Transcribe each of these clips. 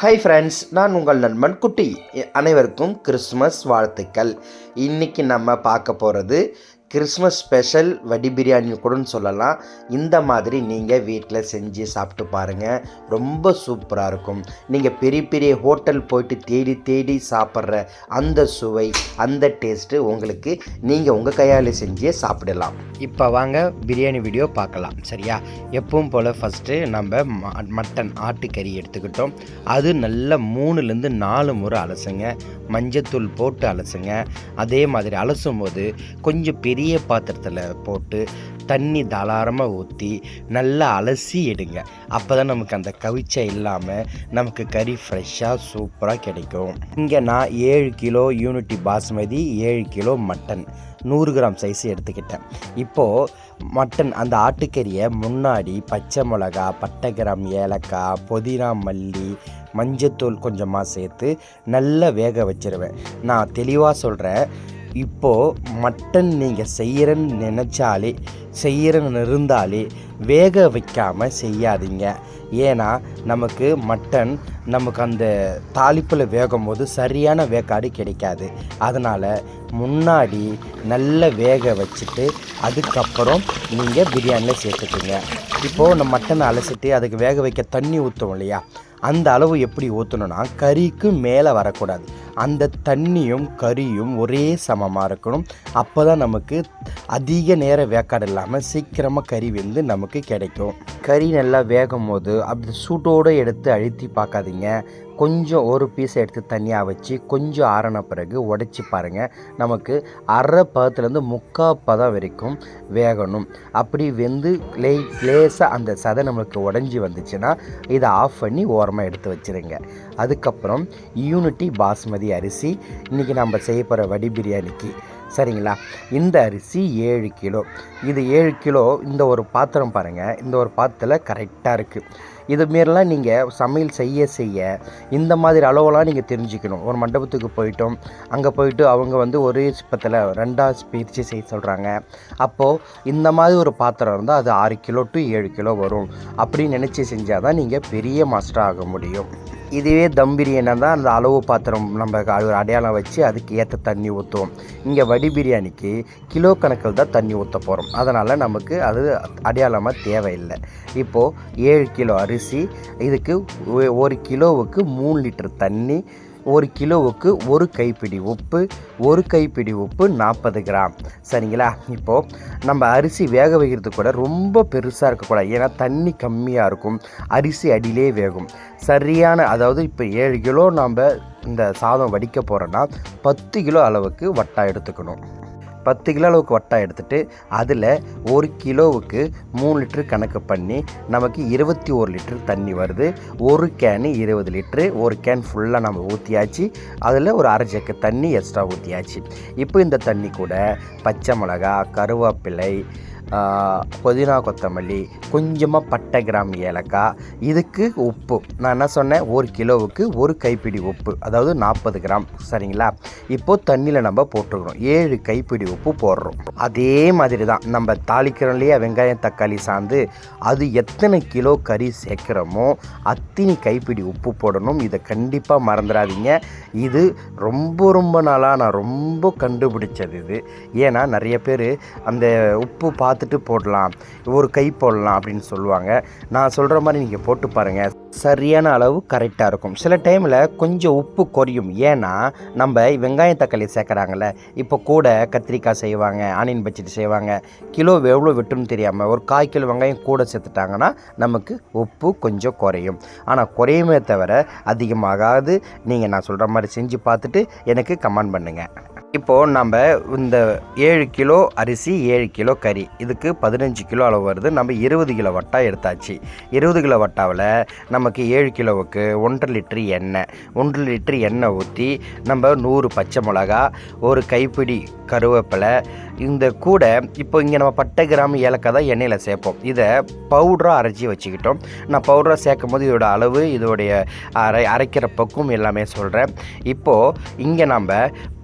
Hi friends நான் உங்கள் நண்பன் குட்டி. அனைவருக்கும் கிறிஸ்மஸ் வாழ்த்துக்கள். இன்றைக்கி நம்ம பார்க்க போகிறது கிறிஸ்மஸ் ஸ்பெஷல் வடி பிரியாணி கூடன்னு சொல்லலாம். இந்த மாதிரி நீங்கள் வீட்டில் செஞ்சு சாப்பிட்டு பாருங்கள் ரொம்ப சூப்பராக இருக்கும். நீங்கள் பெரிய பெரிய ஹோட்டல் போயிட்டு தேடி தேடி சாப்பிட்ற அந்த சுவை அந்த டேஸ்ட்டு உங்களுக்கு நீங்கள் உங்கள் கையால் செஞ்சே சாப்பிடலாம். இப்போ வாங்க பிரியாணி வீடியோ பார்க்கலாம். சரியா? எப்பவும் போல் ஃபஸ்ட்டு நம்ம ம- மட்டன் ஆட்டுக்கறி எடுத்துக்கிட்டோம். அது நல்லா மூணுலேருந்து நாலு முறை அலசுங்க. மஞ்சத்தூள் போட்டு அலசுங்க. அதே மாதிரி அலசும் போது கொஞ்சம் பெரிய பாத்திரத்தில் போட்டு தண்ணி தாராளமாக ஊற்றி நல்லா அலசி எடுங்க. அப்போ தான் நமக்கு அந்த கவிச்சை இல்லாமல் நமக்கு கறி ஃப்ரெஷ்ஷாக சூப்பராக கிடைக்கும். இங்கே நான் ஏழு கிலோ யூனிட்டி பாஸ்மதி ஏழு கிலோ மட்டன். நூறு கிராம் சைஸ் எடுத்துக்கிட்டேன். இப்போது மட்டன் அந்த ஆட்டுக்கறியை முன்னாடி பச்சை மிளகா பட்டை கிராம் ஏலக்காய் புதினா மல்லி மஞ்சத்தூள் கொஞ்சமாக சேர்த்து நல்லா வேக வச்சுருவேன். நான் தெளிவாக சொல்கிறேன் இப்போது மட்டன் நீங்கள் செய்கிறன்னு நினச்சாலே செய்கிறன்னு இருந்தாலே வேக வைக்காமல் செய்யாதீங்க. ஏன்னா நமக்கு மட்டன் நமக்கு அந்த தாளிப்பில் வேகும் போது சரியான வேக்காடு கிடைக்காது. அதனால் முன்னாடி நல்ல வேக வச்சுட்டு அதுக்கப்புறம் நீங்கள் பிரியாணியில் சேர்த்துக்குங்க. இப்போது நம்ம மட்டனை அலசிட்டு அதுக்கு வேக வைக்க தண்ணி ஊற்றுவோம் இல்லையா? அந்த அளவு எப்படி ஊற்றணும்னா கறிக்கு மேலே வரக்கூடாது. அந்த தண்ணியும் கறியும் ஒரே சமமாக இருக்கணும். அப்போ தான் நமக்கு அதிக நேரம் வேக்காடு இல்லாமல் சீக்கிரமாக கறி வெந்து நமக்கு கிடைக்கும். கறி நல்லா வேகும் போது அப்படி சூட்டோடு எடுத்து அழுத்தி பார்க்காதீங்க. கொஞ்சம் ஒரு பீஸை எடுத்து தனியாக வச்சு கொஞ்சம் ஆறின பிறகு உடைச்சி பாருங்கள் நமக்கு அரை பதத்துலேருந்து முக்கால் பதம் வரைக்கும் வேகணும். அப்படி வெந்து லே லேசாக அந்த சதை நம்மளுக்கு உடஞ்சி வந்துச்சுன்னா இதை ஆஃப் பண்ணி ஓரமாக எடுத்து வச்சிருங்க. அதுக்கப்புறம் யூனிட்டி பாஸ்மதி அரிசி. இன்றைக்கி நம்ம செய்ய போகிற வடி பிரியாணிக்கு. சரிங்களா? இந்த அரிசி ஏழு கிலோ. இது ஏழு கிலோ இந்த ஒரு பாத்திரம் பாருங்கள் இந்த ஒரு பாத்திரத்தில் கரெக்டாக இருக்குது இது மாரிலாம் நீங்கள் சமையல் செய்ய செய்ய இந்த மாதிரி அளவெல்லாம் நீங்கள் தெரிஞ்சுக்கணும். ஒரு மண்டபத்துக்கு போயிட்டோம். அங்கே போயிட்டு அவங்க வந்து ஒரே சிப்பத்தில் ரெண்டாக பிரித்து செய்ய சொல்கிறாங்க அப்போது இந்த மாதிரி ஒரு பாத்திரம் இருந்தால் அது ஆறு கிலோ டு ஏழு கிலோ வரும். அப்படின்னு நினச்சி செஞ்சால் தான் நீங்கள் பெரிய மாஸ்டர் ஆக முடியும். இதுவே தம் பிரியாணி தான் அந்த அளவு பாத்திரம் நம்ம அது ஒரு அடையாளம் வச்சு அதுக்கு ஏற்ற தண்ணி ஊற்றுவோம் இங்கே வடி பிரியாணிக்கு கிலோ கணக்கில் தான் தண்ணி ஊற்ற போகிறோம் அதனால் நமக்கு அது அடையாளமாக தேவையில்லை. இப்போது ஏழு கிலோ அரிசி இதுக்கு ஒ- ஒரு கிலோவுக்கு மூணு லிட்டர் தண்ணி ஒரு கிலோவுக்கு ஒரு கைப்பிடி உப்பு ஒரு கைப்பிடி உப்பு நாற்பது கிராம். சரிங்களா? இப்போது நம்ம அரிசி வேக வைக்கிறது கூட ரொம்ப பெருசாக இருக்கக்கூடாது. ஏன்னா தண்ணி கம்மியாக இருக்கும். அரிசி அடியிலே வேகும். சரியான அதாவது இப்போ ஏழு கிலோ நம்ம இந்த சாதம் வடிக்க போகிறோன்னா பத்து கிலோ அளவுக்கு வட்டா எடுத்துக்கணும். பத்து கிலோ அளவுக்கு வட்டா எடுத்துட்டு அதில் ஒரு கிலோவுக்கு மூணு லிட்ரு கணக்கு பண்ணி நமக்கு இருபத்தி ஒரு லிட்டர் தண்ணி வருது. ஒரு கேனு இருபது லிட்ரு ஒரு கேன் ஃபுல்லாக நம்ம ஊற்றியாச்சு அதில் ஒரு அரை ஜக்கு தண்ணி எக்ஸ்ட்ரா ஊற்றியாச்சு இப்போ இந்த தண்ணி கூட பச்சை மிளகா கருவேப்பிலை புதினா கொத்தமல்லி கொஞ்சமாக பட்டை கிராம் ஏலக்காய் இதுக்கு உப்பு. நான் என்ன சொன்னேன்? ஒரு கிலோவுக்கு ஒரு கைப்பிடி உப்பு. அதாவது நாற்பது கிராம். சரிங்களா? இப்போது தண்ணியில் நம்ம போட்டுக்கிறோம். ஏழு கைப்பிடி உப்பு போடுறோம். அதே மாதிரி தான் நம்ம தாளிக்கிறோம் இல்லையா வெங்காயம் தக்காளி சாந்து அது எத்தனை கிலோ கறி சேர்க்குறோமோ அத்தினி கைப்பிடி உப்பு போடணும். இதை கண்டிப்பாக மறந்துடாதீங்க. இது ரொம்ப ரொம்ப நாளாக நான் ரொம்ப கண்டுபிடிச்சது இது. ஏன்னா நிறைய பேர் அந்த உப்பு பார்த்து பார்த்துட்டு போடலாம். ஒரு கை போடலாம் அப்படின்னு சொல்லுவாங்க. நான் சொல்கிற மாதிரி நீங்கள் போட்டு பாருங்கள் சரியான அளவு கரெக்டாக இருக்கும். சில டைமில் கொஞ்சம் உப்பு குறையும். ஏன்னா நம்ம வெங்காயம் தக்காளி சேர்க்குறாங்கல்ல இப்போ கூட கத்திரிக்காய் செய்வாங்க ஆனியன் பச்சடி செய்வாங்க. கிலோ எவ்வளோ வெட்டுன்னு தெரியாமல் ஒரு கால் கிலோ வெங்காயம் கூட சேர்த்துட்டாங்கன்னா நமக்கு உப்பு கொஞ்சம் குறையும். ஆனால் குறையுமே தவிர அதிகமாகாது. நீங்கள் நான் சொல்கிற மாதிரி செஞ்சு பார்த்துட்டு எனக்கு கமெண்ட் பண்ணுங்கள் இப்போது நம்ம இந்த ஏழு கிலோ அரிசி ஏழு கிலோ கறி இதுக்கு பதினஞ்சு கிலோ அளவு வருது. நம்ம இருபது கிலோ வட்டா எடுத்தாச்சு. இருபது கிலோ வட்டாவில் நமக்கு ஏழு கிலோவுக்கு ஒன்றரை லிட்டரு எண்ணெய். ஒன்றரை லிட்டரு எண்ணெய் ஊற்றி நம்ம நூறு பச்சை மிளகா ஒரு கைப்பிடி கருவேப்பிலை. இந்த கூட இப்போ இங்கே நம்ம பட்டை கிராம் ஏலக்காய் தான் எண்ணெயில் சேர்ப்போம். இதை பவுடராக அரைச்சி வச்சுக்கிட்டோம். நான் பவுடராக சேர்க்கும் போது இதோட அளவு இதோடைய அரை அரைக்கிற பக்குவம் எல்லாமே சொல்கிறேன் இப்போது இங்கே நம்ம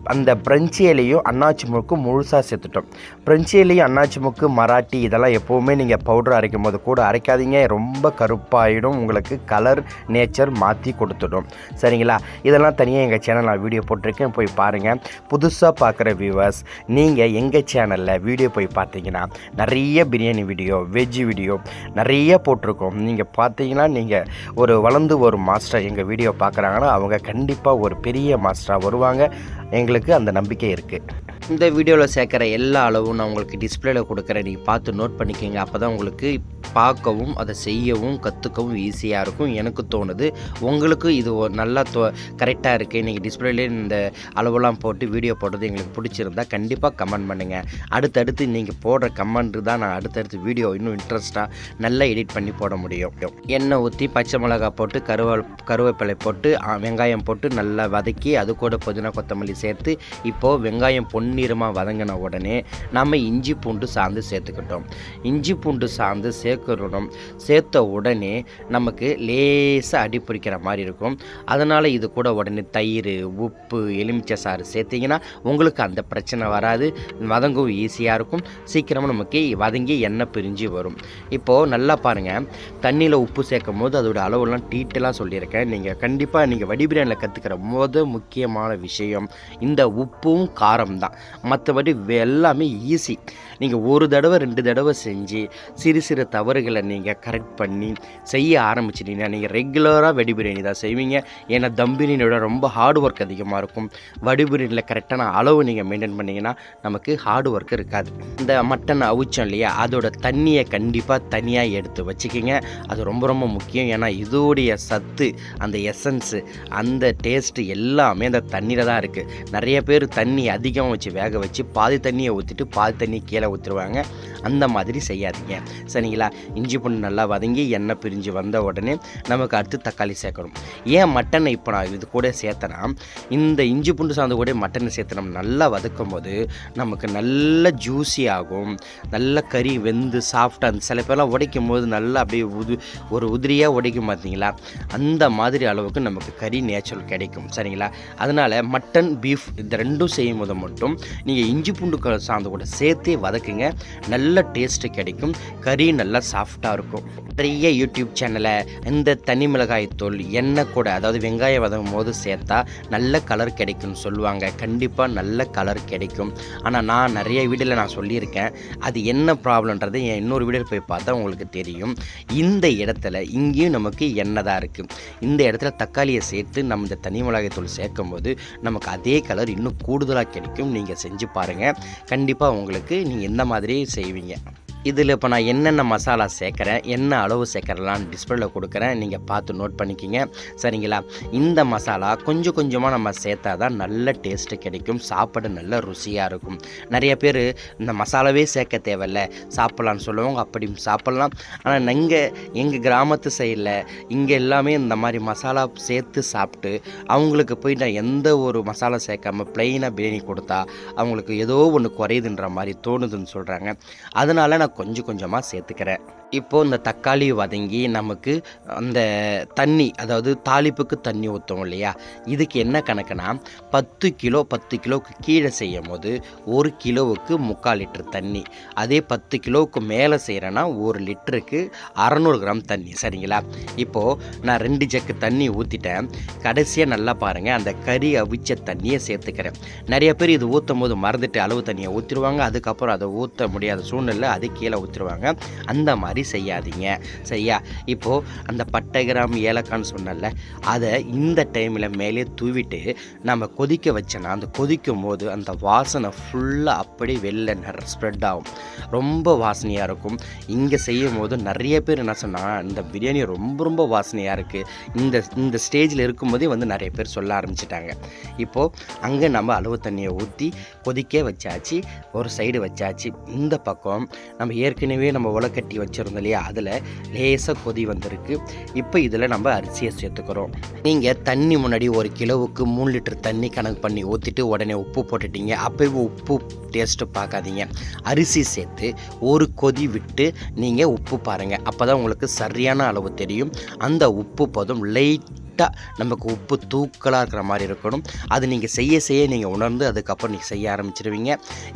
அந்த பிரெஞ்சு இலையும் அன்னாச்சி முழுசாக சேர்த்துட்டோம். பிரெஞ்சு அண்ணாச்சிமுக்கு முக்கு மராட்டி இதெல்லாம் எப்போவுமே நீங்கள் பவுடர் அரைக்கும் போது கூட அரைக்காதீங்க. ரொம்ப கருப்பாயிடும். உங்களுக்கு கலர் நேச்சர் மாற்றி கொடுத்துடும். சரிங்களா? இதெல்லாம் தனியாக எங்கள் சேனல் நான் வீடியோ போட்டிருக்கேன். போய் பாருங்கள் புதுசாக பார்க்குற வியூவர்ஸ் நீங்கள் எங்கள் சேனலில் வீடியோ போய் பார்த்தீங்கன்னா நிறைய பிரியாணி வீடியோ வெஜ் வீடியோ நிறைய போட்டிருக்கோம். நீங்கள் பார்த்தீங்கன்னா நீங்கள் ஒரு வளர்ந்து ஒரு மாஸ்டர் எங்கள் வீடியோ பார்க்குறாங்கன்னா அவங்க கண்டிப்பாக ஒரு பெரிய மாஸ்டராக வருவாங்க. எங்களுக்கு அந்த நம்பிக்கை இருக்குது இந்த வீடியோவில் சேர்க்குற எல்லா அளவும் நான் உங்களுக்கு டிஸ்பிளேல கொடுக்குறேன். நீங்கள் பார்த்து நோட் பண்ணிக்கோங்க. அப்போ தான் உங்களுக்கு பார்க்கவும் அதை செய்யவும் கற்றுக்கவும் ஈஸியாக இருக்கும். எனக்கு தோணுது. உங்களுக்கு இது நல்லா தோ கரெக்டாக இருக்குது நீங்கள் டிஸ்பிளேலே இந்த அளவெல்லாம் போட்டு வீடியோ போடுறது எங்களுக்கு பிடிச்சிருந்தா கண்டிப்பாக கமெண்ட் பண்ணுங்கள் அடுத்தடுத்து நீங்கள் போடுற கமெண்ட் தான் நான் அடுத்தடுத்து வீடியோ இன்னும் இன்ட்ரெஸ்ட்டாக நல்லா எடிட் பண்ணி போட முடியும். எண்ணெய் ஊற்றி பச்சை மிளகாய் போட்டு கருவல் கருவேப்பிலை போட்டு வெங்காயம் போட்டு நல்லா வதக்கி அது கூட புதினா கொத்தமல்லி சேர்த்து இப்போது வெங்காயம் பொன்னிறமாக வதங்கின உடனே நம்ம இஞ்சி பூண்டு சாந்து சேர்த்துக்கிட்டோம். இஞ்சி பூண்டு சாந்து சேர்க்கணும் சேர்த்த உடனே நமக்கு லேசாக அடி பிடிக்கிற மாதிரி இருக்கும். அதனால் இது கூட உடனே தயிர் உப்பு எலுமிச்சை சாறு சேர்த்திங்கன்னா உங்களுக்கு அந்த பிரச்சனை வராது. வதங்கவும் ஈஸியாக இருக்கும். சீக்கிரமாக நமக்கு வதங்கி எண்ணெய் பிரிஞ்சு வரும். இப்போது நல்லா பாருங்கள் தண்ணியில் உப்பு சேர்க்கும் போது அதோட அளவுலாம் டீட்டெயிலாக சொல்லியிருக்கேன். நீங்கள் கண்டிப்பாக நீங்கள் வடி பிரியாணியில் கற்றுக்கிற முத முக்கியமான விஷயம் இந்த உப்பும் காரம் தான் மற்றபடி எல்லாமே ஈஸி நீங்கள் ஒரு தடவை ரெண்டு தடவை செஞ்சு சிறு சிறு தவறுகளை நீங்கள் கரெக்ட் பண்ணி செய்ய ஆரம்பிச்சிட்டீங்கன்னா நீங்கள் ரெகுலராக வெடி பிரியாணி தான் செய்வீங்க. ஏன்னா தம் பிரியாணியோட ரொம்ப ஹார்ட் ஒர்க் அதிகமாக இருக்கும். வடி பிரியாணியில் கரெக்டான அளவு நீங்கள் மெயின்டைன் பண்ணிங்கன்னா நமக்கு ஹார்ட் ஒர்க் இருக்காது. இந்த மட்டன் அவிச்சோம் இல்லையா அதோட தண்ணியை கண்டிப்பாக தனியாக எடுத்து வச்சுக்கிங்க. அது ரொம்ப ரொம்ப முக்கியம். ஏன்னா இதோடைய சத்து அந்த எசன்ஸு அந்த டேஸ்ட்டு எல்லாமே அந்த தண்ணியில் தான் இருக்குது நிறைய பேர் தண்ணி அதிகம் வச்சு வேக வச்சு பாதி தண்ணியை ஊற்றிட்டு பாதி தண்ணி கீழே ஊற்றுருவாங்க அந்த மாதிரி செய்யாதீங்க. சரிங்களா? இஞ்சி பூண்டு நல்லா வதங்கி எண்ணெய் பிரிஞ்சு வந்த உடனே நமக்கு அடுத்து தக்காளி சேர்க்கணும். ஏன் மட்டனை இப்போ நான் இது கூட சேர்த்தனா இந்த இஞ்சி பூண்டு சார்ந்த கூட மட்டனை சேர்த்து நம்ம நல்லா வதக்கும் போது நமக்கு நல்ல ஜூஸி ஆகும். நல்ல கறி வெந்து சாஃப்டாக அந்த சில பேர்லாம் உடைக்கும் போது நல்லா அப்படியே உது ஒரு உதிரியாக உடைக்கும் பார்த்தீங்களா அந்த மாதிரி அளவுக்கு நமக்கு கறி நேச்சுரல் கிடைக்கும். சரிங்களா? அதனால் மட்டன் பீஃப் இந்த ரெண்டும் செய்யும் போது மட்டும் நீங்கள் இஞ்சி பூண்டு க- சார்ந்த கூட சேர்த்தே வதக்குங்க. நல்ல டேஸ்ட்டு கிடைக்கும். கறி நல்லா சாஃப்டாக இருக்கும். நிறைய யூடியூப் சேனலை இந்த தனி மிளகாய் தூள் எண்ணெய் கூட அதாவது வெங்காயம் வதங்கும் போது சேர்த்தா நல்ல கலர் கிடைக்கும்னு சொல்லுவாங்க. கண்டிப்பாக நல்ல கலர் கிடைக்கும். ஆனால் நான் நிறைய வீடியோவில் நான் சொல்லியிருக்கேன். அது என்ன ப்ராப்ளம்ன்றது என் இன்னொரு வீடியோவில் போய் பார்த்தா உங்களுக்கு தெரியும். இந்த இடத்துல இங்கேயும் நமக்கு எண்ணெய் தான் இருக்குது இந்த இடத்துல தக்காளியை சேர்த்து நம்ம இந்த தனி மிளகாய் தூள் சேர்க்கும் போது நமக்கு அதே கலர் இன்னும் கூடுதலாக கிடைக்கும். நீங்கள் செஞ்சு பாருங்கள் கண்டிப்பாக உங்களுக்கு நீங்கள் எந்த மாதிரி செய்வீங்க? இதில் இப்போ நான் என்னென்ன மசாலா சேர்க்குறேன் என்ன அளவு சேர்க்குறலான்னு டிஸ்பிளேல கொடுக்குறேன் நீங்கள் பார்த்து நோட் பண்ணிக்கிங்க. சரிங்களா? இந்த மசாலா கொஞ்சம் கொஞ்சமாக நம்ம சேர்த்தா தான் நல்ல டேஸ்ட்டு கிடைக்கும் சாப்பாடு நல்ல ருசியாக இருக்கும். நிறைய பேர் இந்த மசாலாவே சேர்க்க தேவையில்ல. சாப்பிட்லான்னு சொல்லுவாங்க அப்படி சாப்பிட்லாம். ஆனால் நீங்கள் எங்கள் கிராமத்து சைடில் இங்கே எல்லாமே இந்த மாதிரி மசாலா சேர்த்து சாப்பிட்டு அவங்களுக்கு போய் நான் எந்த ஒரு மசாலா சேர்க்காம பிளெயினாக பிரியாணி கொடுத்தா அவங்களுக்கு ஏதோ ஒன்று குறையுதுன்ற மாதிரி தோணுதுன்னு சொல்கிறாங்க அதனால் நான் கொஞ்சம் கொஞ்சமாக சேர்த்துக்கிறேன். இப்போது இந்த தக்காளி வதங்கி நமக்கு அந்த தண்ணி அதாவது தாளிப்புக்கு தண்ணி ஊற்றுவோம் இல்லையா? இதுக்கு என்ன கணக்குனா பத்து கிலோ பத்து கிலோவுக்கு கீழே செய்யும் போது ஒரு கிலோவுக்கு முக்கால் லிட்டர் தண்ணி. அதே பத்து கிலோவுக்கு மேலே செய்கிறேன்னா ஒரு லிட்டருக்கு அறநூறு கிராம் தண்ணி. சரிங்களா? இப்போது நான் ரெண்டு ஜக்கு தண்ணி ஊற்றிட்டேன் கடைசியாக நல்லா பாருங்கள் அந்த கறி அவிச்ச தண்ணியை சேர்த்துக்கிறேன். நிறைய பேர் இது ஊற்றும் போது மறந்துட்டு அளவு தண்ணியை ஊற்றிடுவாங்க அதுக்கப்புறம் அதை ஊற்ற முடியாத சூழ்நிலை அது கீழே ஊற்றிடுவாங்க அந்த மாதிரி செய்யாதீங்க. சரியா? இப்போது அந்த பட்டை கிராம் ஏலக்கான்னு சொன்னல அதை இந்த டைமில் மேலே தூவிட்டு நம்ம கொதிக்க வச்சோன்னா அந்த கொதிக்கும் போது அந்த வாசனை ஃபுல்லாக அப்படியே வெளில ஸ்ப்ரெட் ஆகும். ரொம்ப வாசனையாக இருக்கும். இங்கே செய்யும் போது நிறைய பேர் என்ன சொன்னால் இந்த பிரியாணி ரொம்ப ரொம்ப வாசனையாக இருக்குது இந்த இந்த ஸ்டேஜில் இருக்கும்போதே வந்து நிறைய பேர் சொல்ல ஆரம்பிச்சிட்டாங்க. இப்போது அங்கே நம்ம அளவு தண்ணியை ஊற்றி கொதிக்க வச்சாச்சு ஒரு சைடு வச்சாச்சு. இந்த பக்கம் நம்ம ஏற்கனவே நம்ம உலக்கட்டி வச்சுருந்தோம் இல்லையா? அதில் லேசாக கொதி வந்திருக்கு. இப்போ இதில் நம்ம அரிசியை சேர்த்துக்கிறோம். நீங்கள் தண்ணி முன்னாடி ஒரு கிலோவுக்கு மூணு லிட்டர் தண்ணி கணக்கு பண்ணி ஊற்றிட்டு உடனே உப்பு போட்டுட்டீங்க. அப்போவே உப்பு டேஸ்ட்டு பார்க்காதீங்க. அரிசி சேர்த்து ஒரு கொதி விட்டு நீங்கள் உப்பு பாருங்கள் அப்போ தான் உங்களுக்கு சரியான அளவு தெரியும். அந்த உப்பு போதும். லைட் லைட்டாக நமக்கு உப்பு தூக்கலாக இருக்கிற மாதிரி இருக்கணும். அது நீங்கள் செய்ய செய்ய நீங்கள் உணர்ந்து அதுக்கப்புறம் நீங்கள் செய்ய ஆரம்பிச்சிருவீங்க.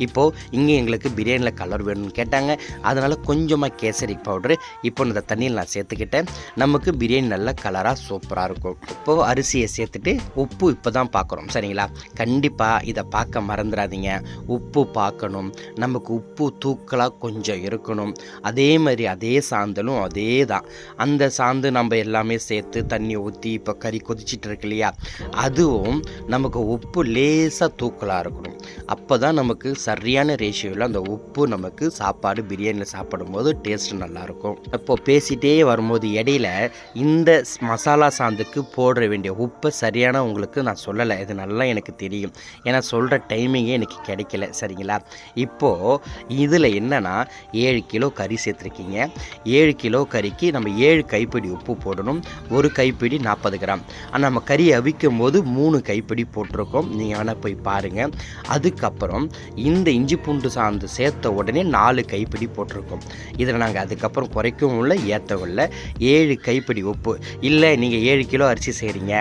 இப்போது இங்கே எங்களுக்கு பிரியாணியில் கலர் வேணும்னு கேட்டாங்க. அதனால் கொஞ்சமாக கேசரி பவுட்ரு இப்போ இந்த தண்ணியில் நான் சேர்த்துக்கிட்டேன். நமக்கு பிரியாணி நல்ல கலராக சூப்பராக இருக்கும். இப்போது அரிசியை சேர்த்துட்டு உப்பு இப்போ தான் பார்க்குறோம் சரிங்களா? கண்டிப்பாக இதை பார்க்க மறந்துடாதீங்க. உப்பு பார்க்கணும். நமக்கு உப்பு தூக்கலாக கொஞ்சம் இருக்கணும். அதே மாதிரி அதே சாந்தலும் அதே தான் அந்த சாந்து நம்ம எல்லாமே சேர்த்து தண்ணி ஊற்றி இப்போ கறி கொதிச்சிட்டு இருக்கு இல்லையா? அதுவும் நமக்கு உப்பு லேசாக தூக்கலாக இருக்கணும். அப்போ தான் நமக்கு சரியான ரேஷியோவில் அந்த உப்பு நமக்கு சாப்பாடு பிரியாணியில் சாப்பிடும்போது டேஸ்ட் நல்லாயிருக்கும் இப்போது பேசிகிட்டே வரும்போது இடையில இந்த ஸ்- மசாலா சாந்துக்கு போடுற வேண்டிய உப்பை சரியான உங்களுக்கு நான் சொல்லலை. இது நல்லா எனக்கு தெரியும். ஏன்னா சொல்கிற டைமிங்கே எனக்கு கிடைக்கல. சரிங்களா? இப்போது இதில் என்னென்னா ஏழு கிலோ கறி சேர்த்துருக்கீங்க. ஏழு கிலோ கறிக்கு நம்ம ஏழு கைப்பிடி உப்பு போடணும். ஒரு கைப்பிடி நாற்பது கிராம் ஆனால் நம்ம கறி அவிக்கும் போது மூணு கைப்பிடி போட்டிருக்கோம். நீங்கள் வேணால் போய் பாருங்கள் அதுக்கப்புறம் இந்த இஞ்சி பூண்டு சாந்து சேர்த்த உடனே நாலு கைப்பிடி போட்டிருக்கோம். இதில் நாங்கள் அதுக்கப்புறம் குறைக்கவும் இல்லை ஏற்றவும் இல்லை. ஏழு கைப்பிடி உப்பு. இல்லை நீங்கள் ஏழு கிலோ அரிசி செய்கிறீங்க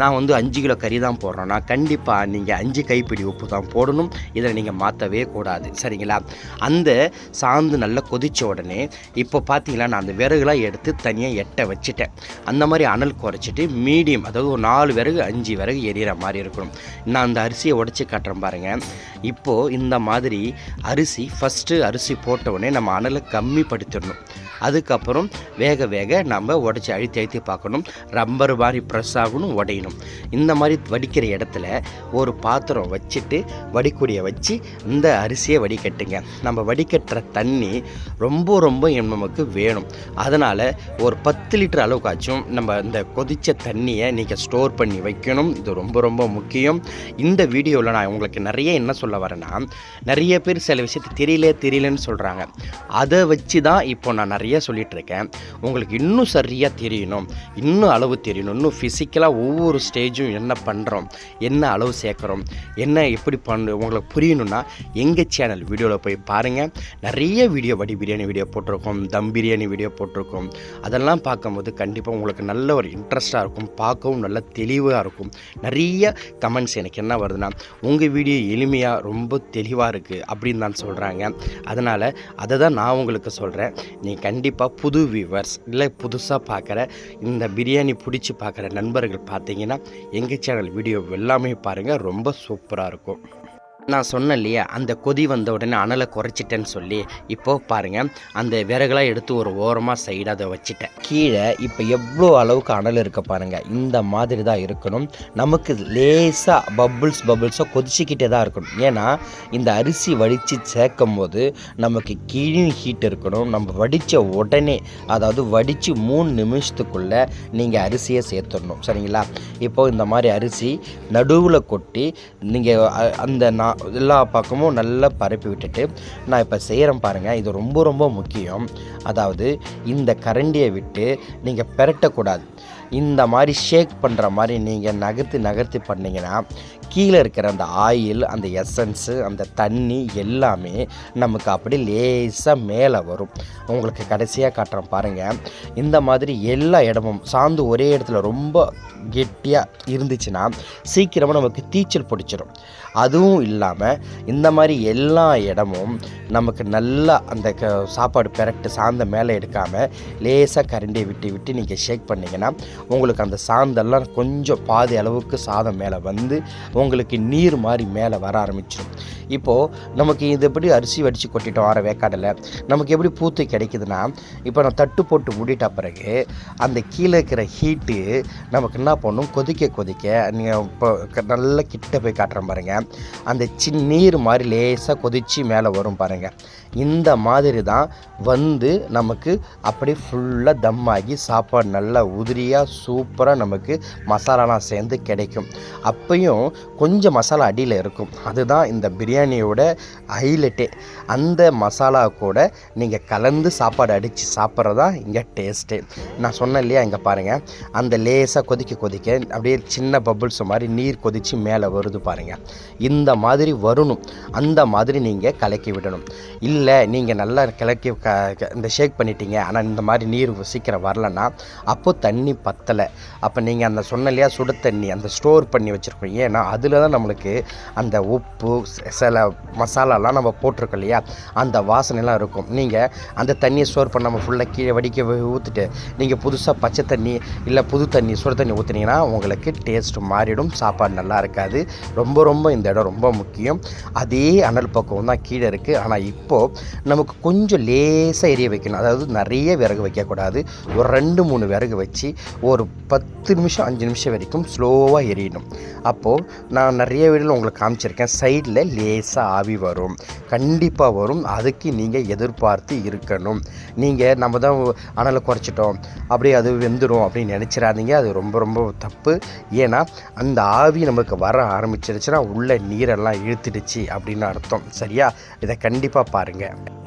நான் வந்து அஞ்சு கிலோ கறி தான் போடுறேன்னா கண்டிப்பாக நீங்கள் அஞ்சு கைப்பிடி உப்பு தான் போடணும். இதில் நீங்கள் மாற்றவே கூடாது. சரிங்களா? அந்த சாந்து நல்லா கொதித்த உடனே இப்போ பார்த்தீங்களா நான் அந்த விறகுலாம் எடுத்து தனியாக எட்ட வச்சுட்டேன். அந்த மாதிரி அனல் குறைச்சிட்டு மீடியம் அதாவது ஒரு நாலு விறகு அஞ்சு விறகு எரியிற மாதிரி இருக்கணும். நான் அந்த அரிசியை உடச்சி காட்டுறேன் பாருங்கள் இப்போது இந்த மாதிரி அரிசி ஃபஸ்ட்டு அரிசி போட்ட உடனே நம்ம அனலை கம்மிப்படுத்திடணும். அதுக்கப்புறம் வேக வேக நம்ம உடச்சி அழுத்தி அழுத்தி பார்க்கணும். ரப்பர் மாதிரி ப்ரெஸ் ஆகணும் உடையணும். இந்த மாதிரி வடிக்கிற இடத்துல ஒரு பாத்திரம் வச்சுட்டு வடிக்கூடிய வச்சு இந்த அரிசியை வடிகட்டுங்க. நம்ம வடிகட்டுற தண்ணி ரொம்ப ரொம்ப நமக்கு வேணும். அதனால் ஒரு பத்து லிட்டர் அளவுக்காச்சும் நம்ம இந்த கொதித்த தண்ணியை நீங்கள் ஸ்டோர் பண்ணி வைக்கணும். இது ரொம்ப ரொம்ப முக்கியம். இந்த வீடியோவில் நான் உங்களுக்கு நிறைய என்ன சொல்ல வரேன்னா நிறைய பேர் சில விஷயத்தை தெரியல தெரியலன்னு சொல்கிறாங்க அதை வச்சு தான் இப்போ நான் நிறைய நிறைய இருக்கேன் உங்களுக்கு இன்னும் சரியாக தெரியணும். இன்னும் அளவு தெரியணும். இன்னும் ஃபிசிக்கலாக ஒவ்வொரு ஸ்டேஜும் என்ன பண்ணுறோம் என்ன அளவு சேர்க்குறோம் என்ன எப்படி பண்ண உங்களுக்கு புரியணும்னா எங்கள் சேனல் வீடியோவில் போய் பாருங்கள் நிறைய வீடியோ வடி பிரியாணி வீடியோ போட்டிருக்கோம் தம் பிரியாணி வீடியோ போட்டிருக்கோம். அதெல்லாம் பார்க்கும்போது கண்டிப்பாக உங்களுக்கு நல்ல ஒரு இன்ட்ரெஸ்ட்டாக இருக்கும். பார்க்கவும் நல்ல தெளிவாக இருக்கும். நிறைய கமெண்ட்ஸ் எனக்கு என்ன வருதுன்னா உங்கள் வீடியோ எளிமையாக ரொம்ப தெளிவாக இருக்குது அப்படின்னு தான் சொல்கிறாங்க அதனால் அதை தான் நான் உங்களுக்கு சொல்கிறேன் நீ கண்டிப்பாக புது வியூவர்ஸ் இல்லை புதுசாக பார்க்குற இந்த பிரியாணி பிடிச்சி பார்க்குற நண்பர்கள் பார்த்தீங்கன்னா எங்கள் சேனல் வீடியோ எல்லாமே பாருங்கள் ரொம்ப சூப்பராக இருக்கும். நான் சொன்னேன் இல்லையா அந்த கொதி வந்த உடனே அனலை குறைச்சிட்டேன்னு சொல்லி இப்போது பாருங்கள் அந்த விறகுலாம் எடுத்து ஒரு ஓரமாக சைடாக அதை வச்சுட்டேன். கீழே இப்போ எவ்வளோ அளவுக்கு அனல் இருக்க பாருங்கள் இந்த மாதிரி தான் இருக்கணும். நமக்கு லேசாக பபுள்ஸ் பபுள்ஸாக கொதிச்சிக்கிட்டே தான் இருக்கணும். ஏன்னா இந்த அரிசி வடித்து சேர்க்கும் போது நமக்கு கீழும் ஹீட் இருக்கணும். நம்ம வடித்த உடனே அதாவது வடித்து மூணு நிமிஷத்துக்குள்ளே நீங்கள் அரிசியை சேர்த்துடணும். சரிங்களா? இப்போது இந்த மாதிரி அரிசி நடுவில் கொட்டி நீங்கள் அந்த நான் எல்லா பக்கமும் நல்லா பரப்பி விட்டுட்டு நான் இப்போ செய்கிறேன் பாருங்கள் இது ரொம்ப ரொம்ப முக்கியம். அதாவது இந்த கரண்டியை விட்டு நீங்கள் பெரட்டக்கூடாது இந்த மாதிரி ஷேக் பண்ணுற மாதிரி நீங்கள் நகர்த்தி நகர்த்தி பண்ணீங்கன்னா கீழே இருக்கிற அந்த ஆயில் அந்த எசன்ஸு அந்த தண்ணி எல்லாமே நமக்கு அப்படி லேசாக மேலே வரும். உங்களுக்கு கடைசியாக காட்டுறேன் பாருங்கள் இந்த மாதிரி எல்லா இடமும் சாந்து ஒரே இடத்துல ரொம்ப கெட்டியாக இருந்துச்சுன்னா சீக்கிரமாக நமக்கு தீச்சல் பிடிச்சிரும். அதுவும் இல்லாமல் இந்த மாதிரி எல்லா இடமும் நமக்கு நல்லா அந்த க சாப்பாடு பெரட்டு சாந்த மேலே எடுக்காமல் லேசாக கரண்டியை விட்டு விட்டு நீங்கள் ஷேக் பண்ணிங்கன்னா உங்களுக்கு அந்த சாந்தெல்லாம் கொஞ்சம் பாதி அளவுக்கு சாதம் மேலே வந்து உங்களுக்கு நீர் மாதிரி மேலே வர ஆரம்பிச்சிடும் இப்போது நமக்கு இது எப்படி அரிசி வடித்து கொட்டிட்டோம் ஆற வேக்காடில்? நமக்கு எப்படி பூத்து கிடைக்குதுன்னா இப்போ நான் தட்டு போட்டு மூடிட்ட பிறகு அந்த கீழே இருக்கிற ஹீட்டு நமக்கு என்ன பண்ணும்? கொதிக்க கொதிக்க நீங்கள் இப்போ க- நல்லா கிட்ட போய் காட்டுறேன் பாருங்கள் அந்த நீர் மாதிரி லேசாக கொதித்து மேலே வரும் பாருங்கள் இந்த மாதிரி தான் வந்து நமக்கு அப்படியே ஃபுல்லாக தம் ஆகி சாப்பாடு நல்லா உதிரியாக சூப்பராக நமக்கு மசாலாலாம் சேர்ந்து கிடைக்கும். அப்பையும் கொஞ்சம் மசாலா அடியில் இருக்கும். அதுதான் இந்த பிரியாணியோட ஹைலைட்டே அந்த மசாலா கூட நீங்கள் கலந்து சாப்பாடு அடித்து சாப்பிட்றது தான் இங்கே டேஸ்ட்டு நான் சொன்னேன் இல்லையா இங்கே பாருங்கள் அந்த லேசாக கொதிக்க கொதிக்க அப்படியே சின்ன பபுள்ஸ் மாதிரி நீர் கொதித்து மேலே வருது பாருங்கள் இந்த மாதிரி வரணும். அந்த மாதிரி நீங்கள் கலக்கி விடணும். இல்லை இல்லை நீங்கள் நல்லா கிளக்கி க இந்த ஷேக் பண்ணிட்டீங்க. ஆனால் இந்த மாதிரி நீர் சீக்கிரம் வரலன்னா அப்போது தண்ணி பத்தலை. அப்போ நீங்கள் அந்த சொன்னலையா சுடு தண்ணி அந்த ஸ்டோர் பண்ணி வச்சுருக்கோம் ஏன்னா அதில் தான் நம்மளுக்கு அந்த உப்பு சில மசாலாலாம் நம்ம போட்டிருக்கோம் இல்லையா அந்த வாசனைலாம் இருக்கும். நீங்கள் அந்த தண்ணியை ஸ்டோர் பண்ணாமல் ஃபுல்லாக கீழே வடிக்க ஊற்றிட்டு நீங்கள் புதுசாக பச்சை தண்ணி இல்லை புது தண்ணி சுடு தண்ணி ஊற்றுனீங்கன்னா உங்களுக்கு டேஸ்ட் மாறிடும். சாப்பாடு நல்லா இருக்காது. ரொம்ப ரொம்ப இந்த இடம் ரொம்ப முக்கியம். அதே அனல் பக்கம் தான் கீழே இருக்குது ஆனால் இப்போது நமக்கு கொஞ்சம் லேசாக எரிய வைக்கணும். அதாவது நிறைய விறகு வைக்கக்கூடாது. ஒரு ரெண்டு மூணு விறகு வச்சு ஒரு பத்து நிமிஷம் அஞ்சு நிமிஷம் வரைக்கும் ஸ்லோவாக எரியணும். அப்போது நான் நிறைய வீடியோவில் உங்களுக்கு காமிச்சிருக்கேன். சைடில் லேசாக ஆவி வரும். கண்டிப்பாக வரும். அதுக்கு நீங்கள் எதிர்பார்த்து இருக்கணும். நீங்கள் நம்ம தான் அனலை குறைச்சிட்டோம். அப்படியே அது வெந்துடும் அப்படின்னு நினச்சிடாதீங்க. அது ரொம்ப ரொம்ப தப்பு. ஏன்னா அந்த ஆவி நமக்கு வர ஆரம்பிச்சிருச்சுன்னா உள்ள நீரெல்லாம் இழுத்துடுச்சு அப்படின்னு அர்த்தம். சரியா? இதை கண்டிப்பாக பாருங்கள்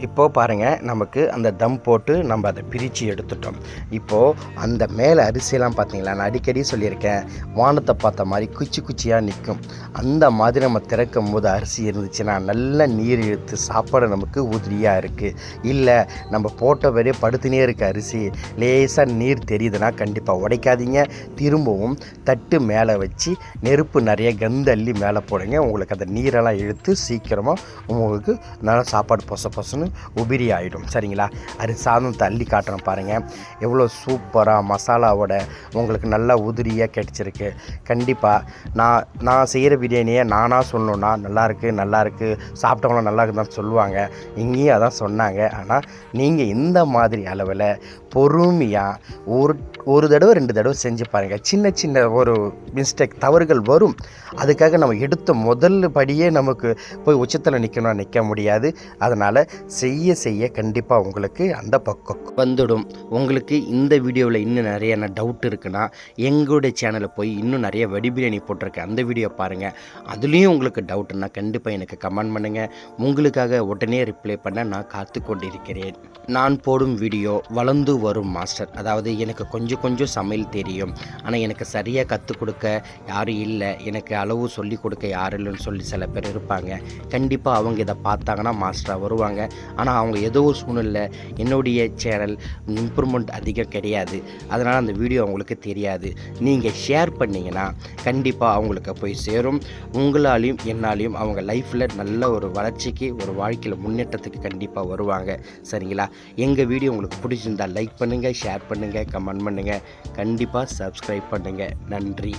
இப்போது பாருங்கள் நமக்கு அந்த தம் போட்டு நம்ம அதை பிரித்து எடுத்துட்டோம். இப்போது அந்த மேலே அரிசியெல்லாம் பார்த்தீங்களா நான் அடிக்கடி சொல்லியிருக்கேன் வானத்தை பார்த்த மாதிரி குச்சி குச்சியாக நிற்கும் அந்த மாதிரி நம்ம திறக்கும் போது அரிசி இருந்துச்சுன்னா நல்ல நீர் இழுத்து சாப்பாடு நமக்கு உதிரியாக இருக்குது இல்லை நம்ம போட்ட வரையே படுத்துனே இருக்க அரிசி லேசாக நீர் தெரியுதுன்னா கண்டிப்பாக உடைக்காதீங்க. திரும்பவும் தட்டு மேலே வச்சு நெருப்பு நிறைய கந்து அள்ளி மேலே போடுங்க. உங்களுக்கு அந்த நீரெல்லாம் இழுத்து சீக்கிரமாக உங்களுக்கு நல்லா சாப்பாடு பொச பொசன்னு உபிரி ஆகிடும் சரிங்களா? அது சாதம் தள்ளி காட்டுறேன் பாருங்கள் எவ்வளோ சூப்பராக மசாலாவோட உங்களுக்கு நல்லா உதிரியாக கிடச்சிருக்கு. கண்டிப்பாக நான் நான் செய்கிற பிரியாணியை நானாக சொல்லணுன்னா நல்லாயிருக்கு நல்லாயிருக்கு சாப்பிட்டவங்களும் நல்லா தான் சொல்லுவாங்க. இங்கேயும் அதான் சொன்னாங்க. ஆனால் நீங்கள் இந்த மாதிரி அளவில் பொறுமையாக ஒரு ஒரு தடவை ரெண்டு தடவை செஞ்சு பாருங்கள் சின்ன சின்ன ஒரு மிஸ்டேக் தவறுகள் வரும். அதுக்காக நம்ம எடுத்த முதல் படியே நமக்கு போய் உச்சத்தில் நிற்கணும் நிற்க முடியாது. அதனால் அதனால் செய்ய செய்ய கண்டிப்பாக உங்களுக்கு அந்த பக்கம் வந்துடும். உங்களுக்கு இந்த வீடியோவில் இன்னும் நிறைய டவுட் இருக்குன்னா எங்களுடைய சேனலில் போய் இன்னும் நிறைய வெடி பிரியாணி போட்டிருக்கேன் அந்த வீடியோ பாருங்கள் அதுலேயும் உங்களுக்கு டவுட்னா கண்டிப்பாக எனக்கு கமெண்ட் பண்ணுங்கள் உங்களுக்காக உடனே ரிப்ளை பண்ண நான் காத்து கொண்டிருக்கிறேன். நான் போடும் வீடியோ வளர்ந்து வரும் மாஸ்டர் அதாவது எனக்கு கொஞ்சம் கொஞ்சம் சமையல் தெரியும். ஆனால் எனக்கு சரியாக கற்றுக் கொடுக்க யாரும் இல்லை. எனக்கு அளவு சொல்லி கொடுக்க யாரும் இல்லைன்னு சொல்லி சில பேர் இருப்பாங்க. கண்டிப்பாக அவங்க இதை பார்த்தாங்கன்னா மாஸ்டராக வருவாங்க ஆனால் அவங்க ஏதோ ஒரு சூழ்நிலை என்னுடைய சேனல் இம்ப்ரூவ்மெண்ட் அதிகம் கிடையாது. அதனால் அந்த வீடியோ அவங்களுக்கு தெரியாது. நீங்கள் ஷேர் பண்ணிங்கன்னா கண்டிப்பாக அவங்களுக்கு போய் சேரும். உங்களாலையும் என்னாலையும் அவங்க லைஃப்பில் நல்ல ஒரு வளர்ச்சிக்கு ஒரு வாழ்க்கையில் முன்னேற்றத்துக்கு கண்டிப்பாக வருவாங்க. சரிங்களா? எங்கள் வீடியோ உங்களுக்கு பிடிச்சிருந்தா லைக் பண்ணுங்கள் ஷேர் பண்ணுங்கள் கமெண்ட் பண்ணுங்கள் கண்டிப்பாக சப்ஸ்கிரைப் பண்ணுங்கள் நன்றி.